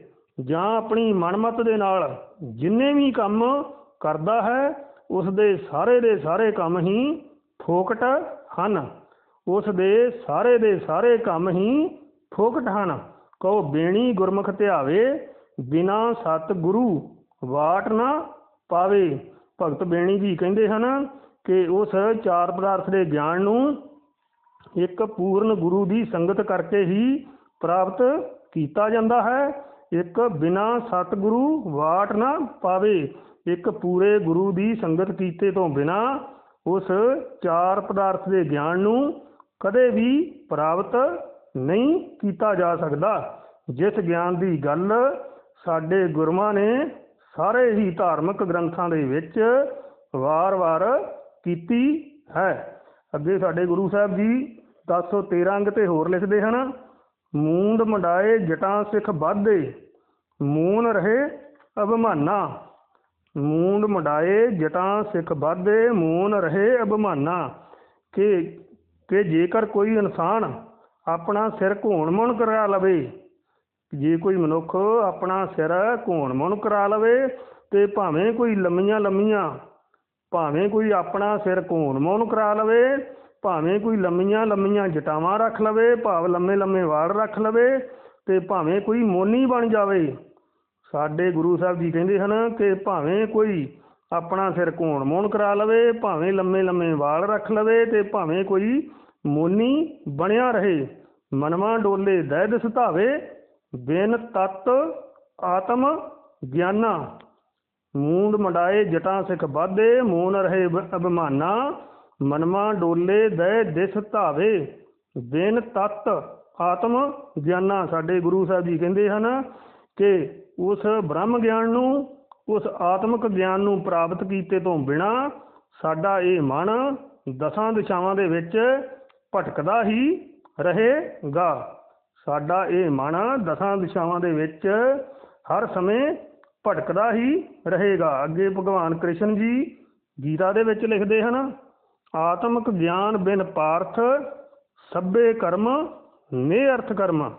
ਜਾਂ ਆਪਣੀ ਮਨਮਤ ਦੇ ਨਾਲ ਜਿੰਨੇ ਵੀ ਕੰਮ ਕਰਦਾ ਹੈ, ਉਸ ਦੇ ਸਾਰੇ ਦੇ ਸਾਰੇ ਕੰਮ ਹੀ ਫੋਕਟ ਹਨ। ਉਸ ਦੇ ਸਾਰੇ ਦੇ ਸਾਰੇ ਕੰਮ ਹੀ ਫੋਕਟ ਹਨ। ਕਹੋ ਬੇਣੀ ਗੁਰਮੁਖ ਧਿਆਵੇ, ਬਿਨਾ ਸਤ ਗੁਰੂ ਵਾਟ ਨਾ ਪਾਵੇ। ਭਗਤ ਬੇਣੀ ਜੀ ਕਹਿੰਦੇ ਹਨ ਕਿ ਉਸ ਚਾਰ ਪਦਾਰਥ ਦੇ ਗਿਆਨ ਨੂੰ ਇੱਕ ਪੂਰਨ ਗੁਰੂ ਦੀ ਸੰਗਤ ਕਰਕੇ ਹੀ ਪ੍ਰਾਪਤ ਕੀਤਾ ਜਾਂਦਾ ਹੈ। ਇੱਕ ਬਿਨਾ ਸਤਿਗੁਰੂ ਵਾਟ ਨਾ ਪਾਵੇ, ਇੱਕ ਪੂਰੇ ਗੁਰੂ ਦੀ ਸੰਗਤ ਕੀਤੇ ਤੋਂ ਬਿਨਾ ਉਸ ਚਾਰ ਪਦਾਰਥ ਦੇ ਗਿਆਨ ਨੂੰ ਕਦੇ ਵੀ ਪ੍ਰਾਪਤ ਨਹੀਂ ਕੀਤਾ ਜਾ ਸਕਦਾ। ਜਿਸ ਗਿਆਨ ਦੀ ਗੱਲ ਸਾਡੇ ਗੁਰੂਆਂ ਨੇ ਸਾਰੇ ਹੀ ਧਾਰਮਿਕ ਗ੍ਰੰਥਾਂ ਦੇ ਵਿੱਚ ਵਾਰ-ਵਾਰ ਕੀਤੀ ਹੈ। ਅੱਗੇ ਸਾਡੇ ਗੁਰੂ ਸਾਹਿਬ ਜੀ 1013 ਅੰਗ ਤੇ ਹੋਰ ਲਿਖਦੇ ਹਨ, ਮੂੰਦ ਮੰਡਾਏ ਜਟਾਂ ਸਿੱਖ ਵਾਧੇ, ਮੂਨ ਰਹੇ ਅਭਮਾਨਾ। ਮੂੰਦ ਮੰਡਾਏ ਜਟਾਂ ਸਿੱਖ ਵਾਧੇ, ਮੂਨ ਰਹੇ ਅਭਮਾਨਾ। ਕਿ ਕਿ ਜੇਕਰ ਕੋਈ ਇਨਸਾਨ ਆਪਣਾ ਸਿਰ ਘੋਣ ਮੁਣ ਕਰਾ ਲਵੇ। ਜੇ ਕੋਈ ਮਨੁੱਖ ਆਪਣਾ ਸਿਰ ਘੋਣ ਮੁਣ ਕਰਾ ਲਵੇ ਤੇ ਭਾਵੇਂ ਕੋਈ ਲੰਮੀਆਂ ਲੰਮੀਆਂ, ਭਾਵੇਂ ਕੋਈ ਆਪਣਾ ਸਿਰ ਘੋਣ ਮੁਣ ਕਰਾ ਲਵੇ, ਭਾਵੇਂ ਕੋਈ ਲੰਮੀਆਂ ਲੰਮੀਆਂ ਜਟਾਵਾਂ ਰੱਖ ਲਵੇ, ਭਾਵ ਲੰਮੇ ਲੰਮੇ ਵਾਲ ਰੱਖ ਲਵੇ ਤੇ ਭਾਵੇਂ ਕੋਈ ਮੋਨੀ ਬਣ ਜਾਵੇ। ਸਾਡੇ ਗੁਰੂ ਸਾਹਿਬ ਜੀ ਕਹਿੰਦੇ ਹਨ ਕਿ ਭਾਵੇਂ ਕੋਈ ਆਪਣਾ ਸਿਰ ਘੋਣ ਮੋਣ ਕਰਾ ਲਵੇ, ਭਾਵੇਂ ਲੰਮੇ ਲੰਮੇ ਵਾਲ ਰੱਖ ਲਵੇ ਤੇ ਭਾਵੇਂ ਕੋਈ ਮੋਨੀ ਬਣਿਆ ਰਹੇ। ਮਨਵਾ ਡੋਲੇ ਦਹਿਦ ਸੁਧਾਵੇ ਬਿਨ ਤਤ ਆਤਮ ਗਿਆਨਾ। ਮੂੰਡ ਮੰਡਾਏ ਜਟਾਂ ਸਿਖ ਬਾਧੇ ਮੂਨ ਰਹੇ ਅਭਿਮਾਨਾ। ਮਨਵਾ ਡੋਲੇ, ਦਹਿ ਦਿਸ ਧਾਵੇ, ਬਿਨ ਤਤ ਆਤਮ ਗਿਆਨਾ। ਸਾਡੇ ਗੁਰੂ ਸਾਹਿਬ ਜੀ ਕਹਿੰਦੇ ਹਨ ਕਿ ਉਸ ਬ੍ਰਹਮ ਗਿਆਨ ਨੂੰ, ਉਸ ਆਤਮਿਕ ਗਿਆਨ ਨੂੰ ਪ੍ਰਾਪਤ ਕੀਤੇ ਤੋਂ ਬਿਨਾ ਸਾਡਾ ਇਹ ਮਨ ਦਸਾਂ ਦਿਸ਼ਾਵਾਂ ਦੇ ਵਿੱਚ ਭਟਕਦਾ ਹੀ ਰਹੇਗਾ। ਸਾਡਾ ਇਹ ਮਨ ਦਸਾਂ ਦਿਸ਼ਾਵਾਂ ਦੇ ਵਿੱਚ ਹਰ ਸਮੇਂ ਭਟਕਦਾ ਹੀ ਰਹੇਗਾ। ਅੱਗੇ ਭਗਵਾਨ ਕ੍ਰਿਸ਼ਨ ਜੀ ਗੀਤਾ ਦੇ ਵਿੱਚ ਲਿਖਦੇ ਹਨ, ਆਤਮਿਕ ਗਿਆਨ ਬਿਨ ਪਾਰਥ, ਸਭੇ ਕਰਮ ਨਿਅਰਥ ਕਰਮ।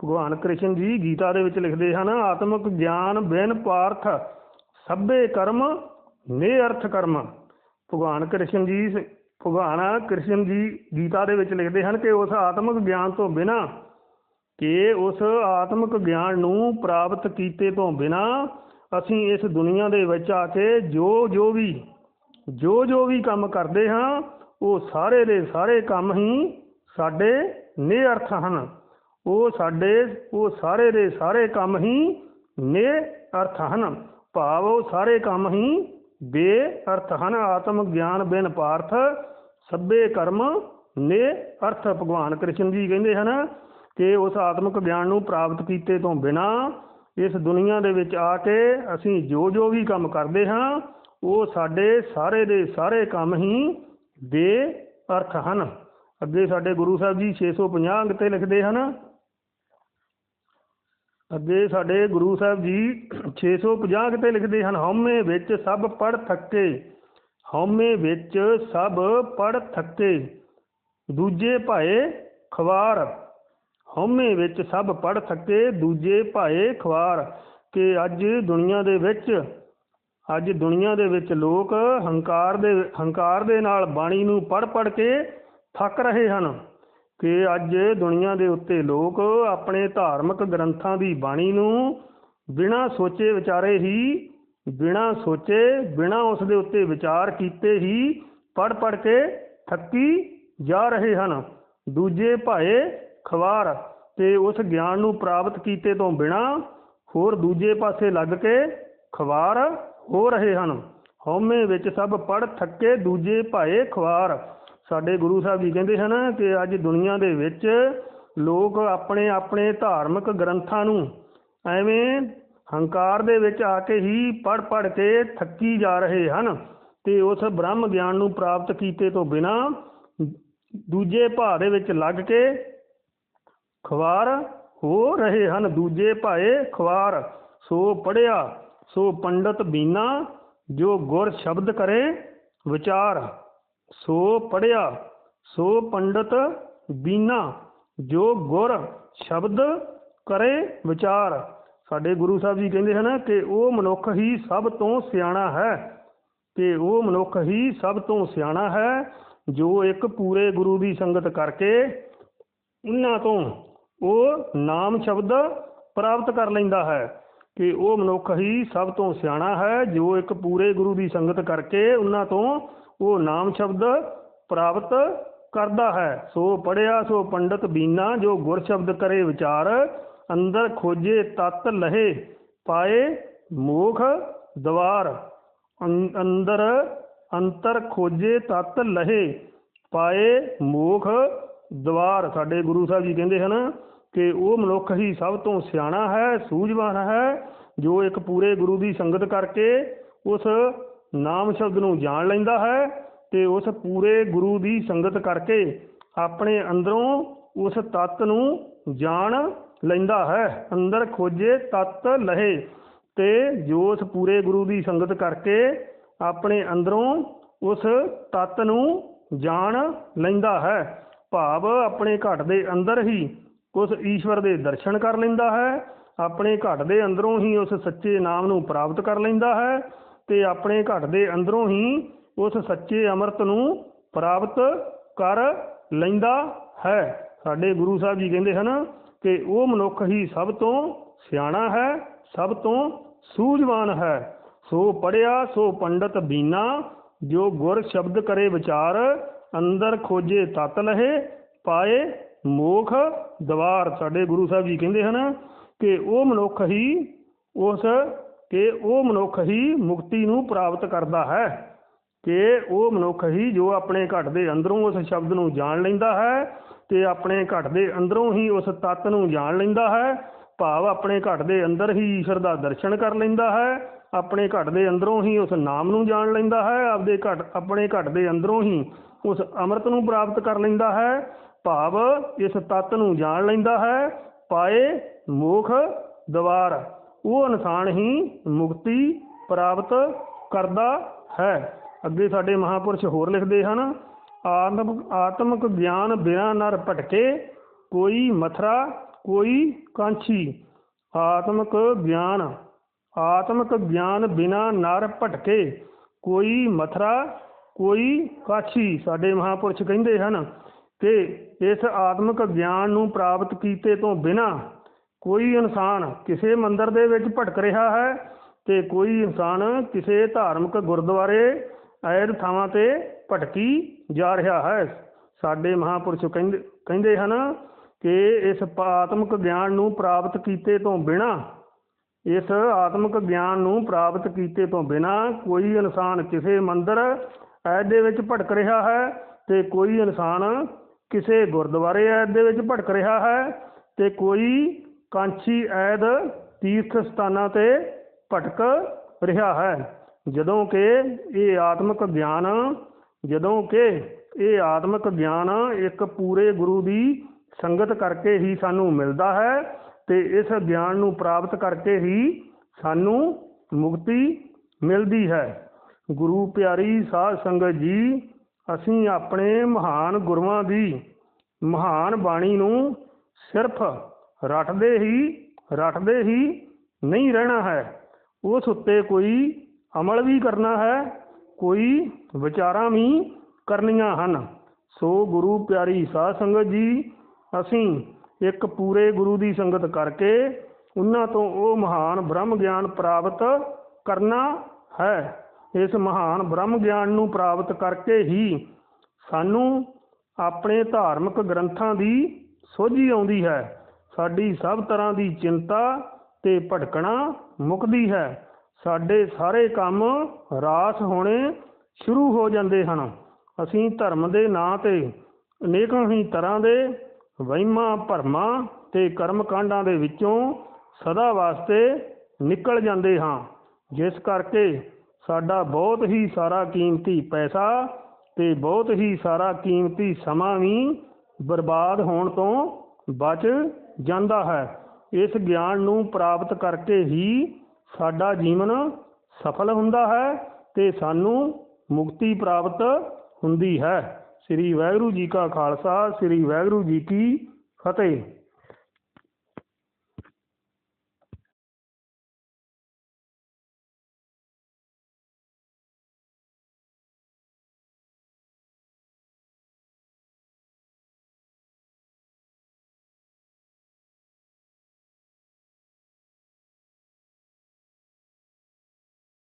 ਭਗਵਾਨ ਕ੍ਰਿਸ਼ਨ ਜੀ ਗੀਤਾ ਦੇ ਵਿੱਚ ਲਿਖਦੇ ਹਨ, ਆਤਮਿਕ ਗਿਆਨ ਬਿਨ ਪਾਰਥ, ਸਭੇ ਕਰਮ ਨਿਅਰਥ ਕਰਮ। ਭਗਵਾਨ ਕ੍ਰਿਸ਼ਨ ਜੀ ਭਗਵਾਨ ਕ੍ਰਿਸ਼ਨ ਜੀ ਗੀਤਾ ਦੇ ਵਿੱਚ ਲਿਖਦੇ ਹਨ ਕਿ ਉਸ ਆਤਮਿਕ ਗਿਆਨ ਤੋਂ ਬਿਨਾ, ਕਿ ਉਸ ਆਤਮਿਕ ਗਿਆਨ ਨੂੰ ਪ੍ਰਾਪਤ ਕੀਤੇ ਤੋਂ ਬਿਨਾ ਅਸੀਂ ਇਸ ਦੁਨੀਆ ਦੇ ਵਿੱਚ ਆ ਕੇ ਜੋ ਜੋ ਵੀ, ਜੋ ਜੋ ਵੀ ਕੰਮ ਕਰਦੇ ਹਾਂ, ਉਹ ਸਾਰੇ ਦੇ ਸਾਰੇ ਕੰਮ ਹੀ ਸਾਡੇ ਨਿਅਰਥ ਹਨ। ਉਹ ਸਾਡੇ, ਉਹ ਸਾਰੇ ਦੇ ਸਾਰੇ ਕੰਮ ਹੀ ਨੇ ਅਰਥ ਹਨ। ਭਾਵ ਉਹ ਸਾਰੇ ਕੰਮ ਹੀ ਬੇਅਰਥ ਹਨ। ਆਤਮ ਗਿਆਨ ਬਿਨ ਪਾਰਥ, ਸਭੇ ਕਰਮ ਨੇ ਅਰਥ। ਭਗਵਾਨ ਕ੍ਰਿਸ਼ਨ ਜੀ ਕਹਿੰਦੇ ਹਨ ਕਿ ਉਸ ਆਤਮਿਕ ਗਿਆਨ ਨੂੰ ਪ੍ਰਾਪਤ ਕੀਤੇ ਤੋਂ ਬਿਨਾ ਇਸ ਦੁਨੀਆ ਦੇ ਵਿੱਚ ਆ ਕੇ ਅਸੀਂ ਜੋ ਜੋ ਵੀ ਕੰਮ ਕਰਦੇ ਹਾਂ, ਉਹ ਸਾਡੇ ਸਾਰੇ ਦੇ ਸਾਰੇ ਕੰਮ ਹੀ ਬੇਅਰਥ ਹਨ। ਅੱਗੇ ਸਾਡੇ ਗੁਰੂ ਸਾਹਿਬ ਜੀ 650 ਅੰਗ ਤੇ ਲਿਖਦੇ ਹਨ ਅੱਗੇ ਸਾਡੇ ਗੁਰੂ ਸਾਹਿਬ ਜੀ 650 ਅੰਗ ਤੇ ਲਿਖਦੇ ਹਨ, ਹਉਮੈ ਵਿੱਚ ਸਭ ਪੜ ਥੱਕੇ, ਹਉਮੈ ਵਿੱਚ ਸਭ ਪੜ ਥੱਕੇ, ਦੂਜੇ ਭਾਏ ਖਵਾਰ, ਹਉਮੈ ਵਿੱਚ ਸਭ ਪੜ ਥੱਕੇ, ਦੂਜੇ ਭਾਏ ਖਵਾਰ, ਕਿ ਅੱਜ ਦੁਨੀਆ ਦੇ ਵਿੱਚ, ਅੱਜ ਦੁਨੀਆ ਦੇ ਵਿੱਚ ਲੋਕ ਹੰਕਾਰ ਦੇ ਹੰਕਾਰ ਦੇ ਨਾਲ ਬਾਣੀ ਨੂੰ ਪੜ ਪੜ ਕੇ ਥੱਕ ਰਹੇ ਹਨ। ਕਿ ਅੱਜ ਦੁਨੀਆ ਦੇ ਉੱਤੇ ਲੋਕ ਆਪਣੇ ਧਾਰਮਿਕ ਗ੍ਰੰਥਾਂ ਦੀ ਬਾਣੀ ਨੂੰ ਬਿਨਾਂ ਸੋਚੇ ਵਿਚਾਰੇ ਹੀ, ਬਿਨਾਂ ਸੋਚੇ, ਬਿਨਾਂ ਉਸ ਦੇ ਉੱਤੇ ਵਿਚਾਰ ਕੀਤੇ ਹੀ ਪੜ ਪੜ ਕੇ ਥੱਕੀ ਜਾ ਰਹੇ ਹਨ। ਦੂਜੇ ਭਾਏ ਖਵਾਰ ਤੇ ਉਸ ਗਿਆਨ ਨੂੰ ਪ੍ਰਾਪਤ ਕੀਤੇ ਤੋਂ ਬਿਨਾਂ ਹੋਰ ਦੂਜੇ ਪਾਸੇ ਲੱਗ ਕੇ ਖਵਾਰ ਹੋ ਰਹੇ ਹਨ। ਹਉਮੈ ਵਿੱਚ ਸਭ ਪੜ ਥੱਕੇ ਦੂਜੇ ਭਾਏ ਖਵਾਰ ਸਾਡੇ ਗੁਰੂ ਸਾਹਿਬ ਜੀ ਕਹਿੰਦੇ ਹਨ ਕਿ ਅੱਜ ਦੁਨੀਆ ਦੇ ਵਿੱਚ ਲੋਕ ਆਪਣੇ ਆਪਣੇ ਧਾਰਮਿਕ ਗ੍ਰੰਥਾਂ ਨੂੰ ਐਵੇਂ ਹੰਕਾਰ ਦੇ ਵਿੱਚ ਆ ਕੇ ਹੀ ਪੜ ਪੜ ਕੇ ਥੱਕੀ ਜਾ ਰਹੇ ਹਨ ਤੇ ਉਸ ਬ੍ਰਹਮ ਗਿਆਨ ਨੂੰ ਪ੍ਰਾਪਤ ਕੀਤੇ ਤੋਂ ਬਿਨਾ ਦੂਜੇ ਭਾਅ ਦੇ ਵਿੱਚ ਲੱਗ ਕੇ ਖਵਾਰ ਹੋ ਰਹੇ ਹਨ। ਦੂਜੇ ਭਾਏ ਖਵਾਰ ਸੋ ਪੜਿਆ ਸੋ ਪੰਡਤ ਬੀਨਾ, ਜੋ ਗੁਰ ਸ਼ਬਦ ਕਰੇ ਵਿਚਾਰ। ਸੋ ਪੜਿਆ ਸੋ ਪੰਡਤ ਬੀਨਾ, ਜੋ ਗੁਰ ਸ਼ਬਦ ਕਰੇ ਵਿਚਾਰ। ਸਾਡੇ ਗੁਰੂ ਸਾਹਿਬ ਜੀ ਕਹਿੰਦੇ ਹਨ ਕਿ ਉਹ ਮਨੁੱਖ ਹੀ ਸਭ ਤੋਂ ਸਿਆਣਾ ਹੈ। ਕਿ ਉਹ ਮਨੁੱਖ ਹੀ ਸਭ ਤੋਂ ਸਿਆਣਾ ਹੈ, ਜੋ ਇੱਕ ਪੂਰੇ ਗੁਰੂ ਦੀ ਸੰਗਤ ਕਰਕੇ ਉਹਨਾਂ ਤੋਂ ਉਹ ਨਾਮ ਸ਼ਬਦ ਪ੍ਰਾਪਤ ਕਰ ਲੈਂਦਾ ਹੈ ਕਿ ਉਹ ਮਨੁੱਖ ਹੀ ਸਭ ਤੋਂ ਸਿਆਣਾ ਹੈ, ਜੋ ਇੱਕ ਪੂਰੇ ਗੁਰੂ ਦੀ ਸੰਗਤ ਕਰਕੇ ਉਹਨਾਂ ਤੋਂ ਉਹ ਨਾਮ ਸ਼ਬਦ ਪ੍ਰਾਪਤ ਕਰਦਾ ਹੈ। ਸੋ ਪੜਿਆ ਸੋ ਪੰਡਤ ਬੀਨਾ, ਜੋ ਗੁਰ ਸ਼ਬਦ ਕਰੇ ਵਿਚਾਰ, ਅੰਦਰ ਖੋਜੇ ਤਤ ਲਹੇ, ਪਾਏ ਮੋਖ ਦਵਾਰ ਅੰਦਰ ਅੰਤਰ ਖੋਜੇ ਤਤ ਲਹੇ, ਪਾਏ ਮੋਖ ਦਵਾਰ। ਸਾਡੇ ਗੁਰੂ ਸਾਹਿਬ ਜੀ ਕਹਿੰਦੇ ਹਨ ਕਿ ਉਹ ਮਨੁੱਖ ਹੀ ਸਭ ਤੋਂ ਸਿਆਣਾ ਹੈ, ਸੂਝਵਾਨ ਹੈ, ਜੋ ਇੱਕ ਪੂਰੇ ਗੁਰੂ ਦੀ ਸੰਗਤ ਕਰਕੇ ਉਸ ਨਾਮ ਸ਼ਬਦ ਨੂੰ ਜਾਣ ਲੈਂਦਾ ਹੈ ਤੇ ਉਸ ਪੂਰੇ ਗੁਰੂ ਦੀ ਸੰਗਤ ਕਰਕੇ ਆਪਣੇ ਅੰਦਰੋਂ ਉਸ ਤੱਤ ਨੂੰ ਜਾਣ ਲੈਂਦਾ ਹੈ। ਅੰਦਰ ਖੋਜੇ ਤੱਤ ਲਹੇ ਤੇ ਜੋ ਉਸ ਪੂਰੇ ਗੁਰੂ ਦੀ ਸੰਗਤ ਕਰਕੇ ਆਪਣੇ ਅੰਦਰੋਂ ਉਸ ਤੱਤ ਨੂੰ ਜਾਣ ਲੈਂਦਾ ਹੈ। ਭਾਵ ਆਪਣੇ ਘਟ ਦੇ ਅੰਦਰ ਹੀ ਉਸ ਈਸ਼ਵਰ ਦੇ ਦਰਸ਼ਨ ਕਰ ਲੈਂਦਾ ਹੈ। ਆਪਣੇ ਘਟ ਦੇ ਅੰਦਰੋਂ ਹੀ ਉਸ ਸੱਚੇ ਨਾਮ ਨੂੰ ਪ੍ਰਾਪਤ ਕਰ ਲੈਂਦਾ ਹੈ। ਤੇ ਆਪਣੇ ਘਟ ਦੇ ਅੰਦਰੋਂ ਹੀ ਉਸ ਸੱਚੇ ਅੰਮ੍ਰਿਤ ਨੂੰ ਪ੍ਰਾਪਤ ਕਰ ਲੈਂਦਾ ਹੈ। ਸਾਡੇ ਗੁਰੂ ਸਾਹਿਬ ਜੀ ਕਹਿੰਦੇ ਹਨ ਕਿ ਉਹ ਮਨੁੱਖ ਹੀ ਸਭ ਤੋਂ ਸਿਆਣਾ ਹੈ, ਸਭ ਤੋਂ ਸੂਝਵਾਨ ਹੈ। ਸੋ ਪੜਿਆ ਸੋ ਪੰਡਤ ਬੀਨਾ, ਜੋ ਗੁਰ ਸ਼ਬਦ ਕਰੇ ਵਿਚਾਰ, ਅੰਦਰ ਖੋਜੇ ਤਤ ਲਹੇ, ਪਾਏ ਮੋਖ ਦਵਾਰ। ਸਾਡੇ ਗੁਰੂ ਸਾਹਿਬ ਜੀ ਕਹਿੰਦੇ ਹਨ ਕਿ ਉਹ ਮਨੁੱਖ ਹੀ ਉਸ ਕਿ ਉਹ ਮਨੁੱਖ ਹੀ ਮੁਕਤੀ ਨੂੰ ਪ੍ਰਾਪਤ ਕਰਦਾ ਹੈ, ਕਿ ਉਹ ਮਨੁੱਖ ਹੀ ਜੋ ਆਪਣੇ ਘਟ ਦੇ ਅੰਦਰੋਂ ਉਸ ਸ਼ਬਦ ਨੂੰ ਜਾਣ ਲੈਂਦਾ ਹੈ ਤੇ ਆਪਣੇ ਘਟ ਦੇ ਅੰਦਰੋਂ ਹੀ ਉਸ ਤੱਤ ਨੂੰ ਜਾਣ ਲੈਂਦਾ ਹੈ, ਭਾਵ ਆਪਣੇ ਘਟ ਦੇ ਅੰਦਰ ਹੀ ਈਸ਼ਰ ਦਾ ਦਰਸ਼ਨ ਕਰ ਲੈਂਦਾ ਹੈ, ਆਪਣੇ ਘਟ ਦੇ ਅੰਦਰੋਂ ਹੀ ਉਸ ਨਾਮ ਨੂੰ ਜਾਣ ਲੈਂਦਾ ਹੈ, ਆਪਦੇ ਘਟ, ਆਪਣੇ ਘਟ ਦੇ ਅੰਦਰੋਂ ਹੀ ਉਸ ਅੰਮ੍ਰਿਤ ਨੂੰ ਪ੍ਰਾਪਤ ਕਰ ਲੈਂਦਾ ਹੈ, ਭਾਵ ਇਸ ਤੱਤ ਨੂੰ ਜਾਣ ਲੈਂਦਾ ਹੈ, ਪਾਏ ਮੋਖ ਦਵਾਰ। ਉਹ ਇਨਸਾਨ ਹੀ ਮੁਕਤੀ ਪ੍ਰਾਪਤ ਕਰਦਾ ਹੈ। ਅੱਗੇ ਸਾਡੇ ਮਹਾਪੁਰਸ਼ ਹੋਰ ਲਿਖਦੇ ਹਨ, ਆਤਮ ਆਤਮਿਕ ਗਿਆਨ ਬਿਨਾ ਨਰ ਭਟਕੇ ਕੋਈ ਮਥਰਾ, ਕੋਈ ਕਾਂਛੀ। ਆਤਮਿਕ ਗਿਆਨ ਆਤਮਿਕ ਗਿਆਨ ਬਿਨਾ ਨਰ ਭਟਕੇ ਕੋਈ ਮਥਰਾ, ਕੋਈ ਕਾਛੀ। ਸਾਡੇ ਮਹਾਪੁਰਸ਼ ਕਹਿੰਦੇ ਹਨ ਕਿ ਇਸ ਆਤਮਿਕ ਗਿਆਨ ਨੂੰ ਪ੍ਰਾਪਤ ਕੀਤੇ ਤੋਂ ਬਿਨਾ ਕੋਈ ਇਨਸਾਨ ਕਿਸੇ ਮੰਦਰ ਦੇ ਵਿੱਚ ਭਟਕ ਰਿਹਾ ਹੈ ਤੇ ਕੋਈ ਇਨਸਾਨ ਕਿਸੇ ਧਾਰਮਿਕ ਗੁਰਦੁਆਰੇ ਐਦ ਥਾਵਾਂ ਤੇ ਭਟਕੀ ਜਾ ਰਿਹਾ ਹੈ। ਸਾਡੇ ਮਹਾਪੁਰਸ਼ ਕਹਿੰਦੇ ਕਹਿੰਦੇ ਹਨ ਕਿ ਇਸ ਆਤਮਿਕ ਗਿਆਨ ਨੂੰ ਪ੍ਰਾਪਤ ਕੀਤੇ ਤੋਂ ਬਿਨਾ, ਇਸ ਆਤਮਿਕ ਗਿਆਨ ਨੂੰ ਪ੍ਰਾਪਤ ਕੀਤੇ ਤੋਂ ਬਿਨਾ ਕੋਈ ਇਨਸਾਨ ਕਿਸੇ ਮੰਦਰ ਐਦ ਦੇ ਵਿੱਚ ਭਟਕ ਰਿਹਾ ਹੈ ਤੇ ਕੋਈ ਇਨਸਾਨ ਕਿਸੇ ਗੁਰਦੁਆਰੇ ਐਦ ਦੇ ਵਿੱਚ ਭਟਕ ਰਿਹਾ ਹੈ ਤੇ ਕੋਈ ਕਾਂਚੀ ਐਦ ਤੀਰਥ ਸਥਾਨਾਂ ਤੇ ਭਟਕ ਰਿਹਾ ਹੈ। ਜਦੋਂ ਕਿ ਇਹ ਆਤਮਿਕ ਗਿਆਨ, ਜਦੋਂ ਕਿ ਇਹ ਆਤਮਿਕ ਗਿਆਨ ਇੱਕ ਪੂਰੇ ਗੁਰੂ ਦੀ ਸੰਗਤ ਕਰਕੇ ਹੀ ਸਾਨੂੰ ਮਿਲਦਾ ਹੈ ਤੇ ਇਸ ਗਿਆਨ ਨੂੰ ਪ੍ਰਾਪਤ ਕਰਕੇ ਹੀ ਸਾਨੂੰ ਮੁਕਤੀ ਮਿਲਦੀ ਹੈ। ਗੁਰੂ ਪਿਆਰੀ ਸਾਧ ਸੰਗਤ ਜੀ, ਅਸੀਂ ਆਪਣੇ ਮਹਾਨ ਗੁਰੂਆਂ ਦੀ ਮਹਾਨ ਬਾਣੀ ਨੂੰ ਸਿਰਫ ਰਟਦੇ ਹੀ ਰਟਦੇ ਹੀ ਨਹੀਂ ਰਹਿਣਾ ਹੈ। ਉਸ ਉੱਤੇ ਕੋਈ ਅਮਲ ਵੀ ਕਰਨਾ ਹੈ, ਕੋਈ ਵਿਚਾਰਾਂ ਵੀ ਕਰਨੀਆਂ ਹਨ। ਸੋ ਗੁਰੂ ਪਿਆਰੀ ਸਾਧ ਸੰਗਤ ਜੀ, ਅਸੀਂ ਇੱਕ ਪੂਰੇ ਗੁਰੂ ਦੀ ਸੰਗਤ ਕਰਕੇ ਉਹਨਾਂ ਤੋਂ ਉਹ ਮਹਾਨ ਬ੍ਰਹਮ ਗਿਆਨ ਪ੍ਰਾਪਤ ਕਰਨਾ ਹੈ। ਇਸ ਮਹਾਨ ਬ੍ਰਹਮ ਗਿਆਨ ਨੂੰ ਪ੍ਰਾਪਤ ਕਰਕੇ ਹੀ ਸਾਨੂੰ ਆਪਣੇ ਧਾਰਮਿਕ ਗ੍ਰੰਥਾਂ ਦੀ ਸੋਝੀ ਆਉਂਦੀ ਹੈ। ਸਾਡੀ ਸਭ ਤਰ੍ਹਾਂ ਦੀ ਚਿੰਤਾ ਤੇ ਭਟਕਣਾ ਮੁੱਕਦੀ ਹੈ। ਸਾਡੇ ਸਾਰੇ ਕੰਮ ਰਾਸ ਹੋਣੇ ਸ਼ੁਰੂ ਹੋ ਜਾਂਦੇ ਹਨ। ਅਸੀਂ ਧਰਮ ਦੇ ਨਾਂ ਤੇ ਅਨੇਕਾਂ ਹੀ ਤਰ੍ਹਾਂ ਦੇ ਵਹਿਮਾਂ, ਭਰਮਾਂ ਤੇ ਕਰਮ ਕਾਂਡਾਂ ਦੇ ਵਿੱਚੋਂ ਸਦਾ ਵਾਸਤੇ ਨਿਕਲ ਜਾਂਦੇ ਹਾਂ। ਜਿਸ ਕਰਕੇ ਸਾਡਾ ਬਹੁਤ ਹੀ ਸਾਰਾ ਕੀਮਤੀ ਪੈਸਾ ਤੇ ਬਹੁਤ ਹੀ ਸਾਰਾ ਕੀਮਤੀ ਸਮਾਂ ਵੀ ਬਰਬਾਦ ਹੋਣ ਤੋਂ ਬਚ ਜਾਂਦਾ ਹੈ। ਇਸ ਗਿਆਨ ਨੂੰ ਪ੍ਰਾਪਤ ਕਰਕੇ ਹੀ ਸਾਡਾ ਜੀਵਨ ਸਫਲ ਹੁੰਦਾ ਹੈ ਤੇ ਸਾਨੂੰ ਮੁਕਤੀ ਪ੍ਰਾਪਤ ਹੁੰਦੀ ਹੈ। ਸ੍ਰੀ ਵਾਹਿਗੁਰੂ ਜੀ ਕਾ ਖਾਲਸਾ, ਸ੍ਰੀ ਵਾਹਿਗੁਰੂ ਜੀ ਕੀ ਫਤਿਹ।